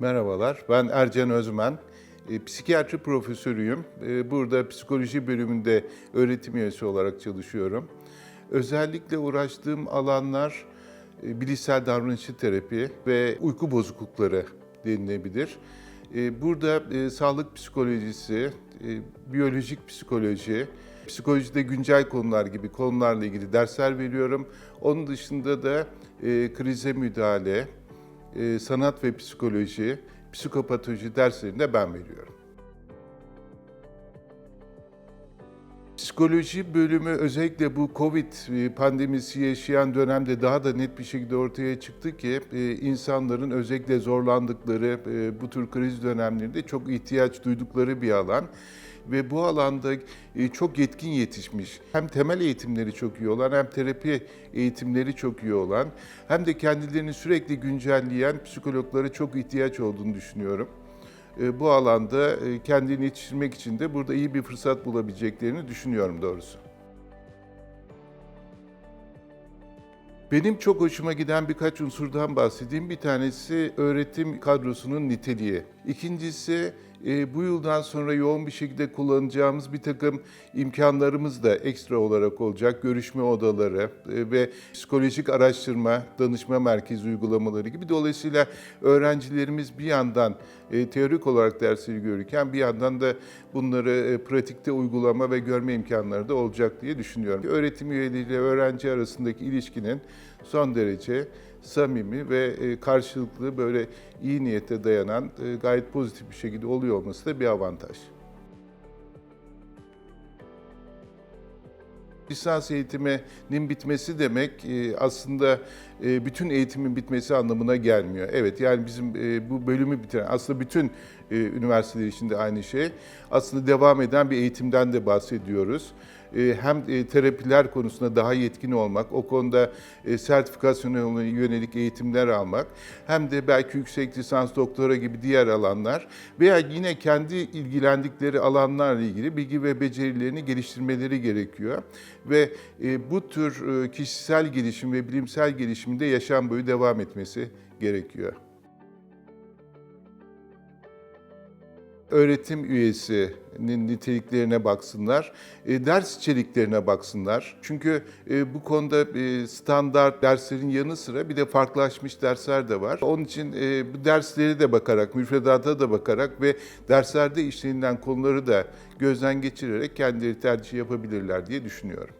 Merhabalar, ben Ercan Özmen. E, Psikiyatri profesörüyüm. E, Burada psikoloji bölümünde öğretim üyesi olarak çalışıyorum. Özellikle uğraştığım alanlar e, bilişsel davranışçı terapi ve uyku bozuklukları denilebilir. Burada sağlık psikolojisi, biyolojik psikoloji, psikolojide güncel konular gibi konularla ilgili dersler veriyorum. Onun dışında da krize müdahale, e, sanat ve psikoloji, psikopatoloji derslerini de ben veriyorum. Psikoloji bölümü özellikle bu Covid e, pandemisi yaşayan dönemde daha da net bir şekilde ortaya çıktı ki e, insanların özellikle zorlandıkları bu tür kriz dönemlerinde çok ihtiyaç duydukları bir alan ve bu alanda e, çok yetkin yetişmiş. Hem temel eğitimleri çok iyi olan hem terapi eğitimleri çok iyi olan hem de kendilerini sürekli güncelleyen psikologlara çok ihtiyaç olduğunu düşünüyorum. E, Bu alanda e, kendini yetiştirmek için de burada iyi bir fırsat bulabileceklerini düşünüyorum doğrusu. Benim çok hoşuma giden birkaç unsurdan bahsedeyim. Bir tanesi öğretim kadrosunun niteliği. İkincisi e, bu yıldan sonra yoğun bir şekilde kullanacağımız bir takım imkanlarımız da ekstra olarak olacak. Görüşme odaları e, ve psikolojik araştırma, danışma merkezi uygulamaları gibi. Dolayısıyla öğrencilerimiz bir yandan e, teorik olarak dersleri görürken bir yandan da bunları e, pratikte uygulama ve görme imkanları da olacak diye düşünüyorum. Öğretim üyeleriyle öğrenci arasındaki ilişkinin son derece samimi ve e, karşılıklı böyle iyi niyete dayanan e, gayet pozitif bir şekilde oluyor olması da bir avantaj. Lisans eğitiminin bitmesi demek e, aslında bütün eğitimin bitmesi anlamına gelmiyor. Evet yani bizim bu bölümü bitiren aslında bütün e, üniversiteler için de aynı şey. Aslında devam eden bir eğitimden de bahsediyoruz. E, Hem e, terapiler konusunda daha yetkin olmak, o konuda e, sertifikasyona yönelik eğitimler almak, hem de belki yüksek lisans, doktora gibi diğer alanlar veya yine kendi ilgilendikleri alanlarla ilgili bilgi ve becerilerini geliştirmeleri gerekiyor. Ve e, bu tür e, kişisel gelişim ve bilimsel gelişiminde yaşam boyu devam etmesi gerekiyor. Öğretim üyesinin niteliklerine baksınlar, e, ders içeriklerine baksınlar. Çünkü e, bu konuda e, standart derslerin yanı sıra bir de farklılaşmış dersler de var. Onun için bu dersleri de bakarak, müfredata da bakarak ve derslerde işlenilen konuları da gözden geçirerek kendileri tercih yapabilirler diye düşünüyorum.